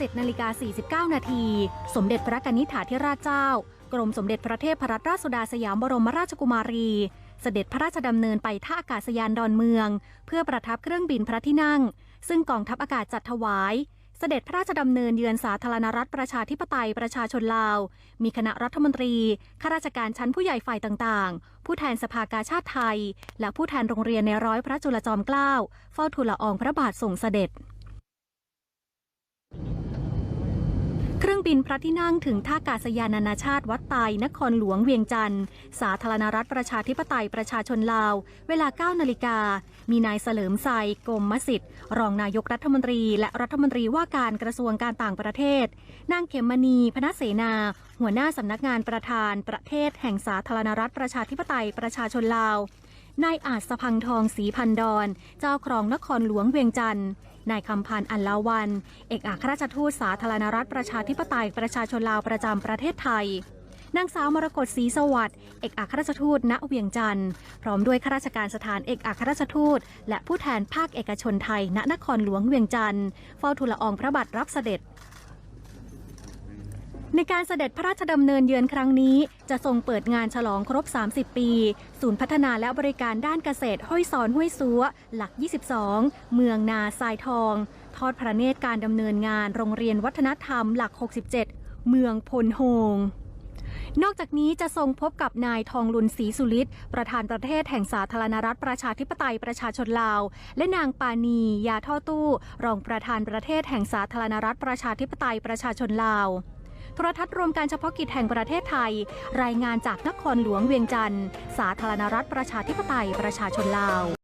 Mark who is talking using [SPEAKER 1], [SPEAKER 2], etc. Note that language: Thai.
[SPEAKER 1] 7นาฬิกา49 นาที สมเด็จพระกนิษฐาธิราชเจ้า กรมสมเด็จพระเทพรัตนราชสุดาสยามบรมราชกุมารี เสด็จพระราชดำเนินไปท่าอากาศยานดอนเมือง เพื่อประทับเครื่องบินพระที่นั่ง ซึ่งกองทัพอากาศจัดถวาย เสด็จพระราชดำเนินเยือนสาธารณรัฐประชาธิปไตยประชาชนลาว มีคณะรัฐมนตรีข้าราชการชั้นผู้ใหญ่ฝ่ายต่างๆ ผู้แทนสภากาชาติไทย และผู้แทนโรงเรียนในร้อยพระจุลจอมเกล้าเฝ้าทูลละอองพระบาทส่งเสด็จ บินพระที่นั่งถึงท่ากาศยานนานาชาติวัดไตนครหลวงเวียงจันทร์ สาธารณรัฐประชาธิปไตยประชาชนลาว เวลา 9 นาฬิกา มีนายเสลิมไซกรมมสิทธิ์ รองนายกรัฐมนตรี และรัฐมนตรีว่าการกระทรวงการต่างประเทศ นางเขมมณีพนเสนา หัวหน้าสำนักงานประธานประเทศแห่งสาธารณรัฐประชาธิปไตยประชาชนลาวนายอาจสะพังทองศรีพันดอน เจ้าครองนครหลวงเวียงจันทร์ นายคำพันธ์อัลลาวัน เอกอัครราชทูตสาธารณรัฐประชาธิปไตยประชาชนลาวประจำประเทศไทยนางสาวมรกตศรีสวัสดิ์เอกอัครราชทูตณเวียงจันทร์พร้อมด้วยข้าราชการสถานเอกอัครราชทูต และผู้แทนภาคเอกชนไทย ณนครหลวงเวียงจันทร์เฝ้าทูลละอองพระบาทรับเสด็จ ในการเสด็จพระราชดำเนินเยือนครั้งนี้ จะทรงเปิดงานฉลองครบ 30 ปี ศูนย์พัฒนาและบริการด้านเกษตรห้วยซอนห้วยซัวหลัก 22 เมืองนาทรายทอง ทอดพระเนตรการดำเนินงานโรงเรียนวัฒนธรรมหลัก 67 เมืองพลโฮงนอกจากนี้จะทรงพบกับนายทองลุนศรีสุริตประธานประเทศแห่งสาธารณรัฐประชาธิปไตยประชาชนลาว และนางปานี ยาท่อตู้ รองประธานประเทศแห่งสาธารณรัฐประชาธิปไตยประชาชนลาว โทรทัศน์รวมการเฉพาะกิจแห่งประเทศไทย รายงานจากนครหลวงเวียงจันทร์ สาธารณรัฐประชาธิปไตยประชาชนลาว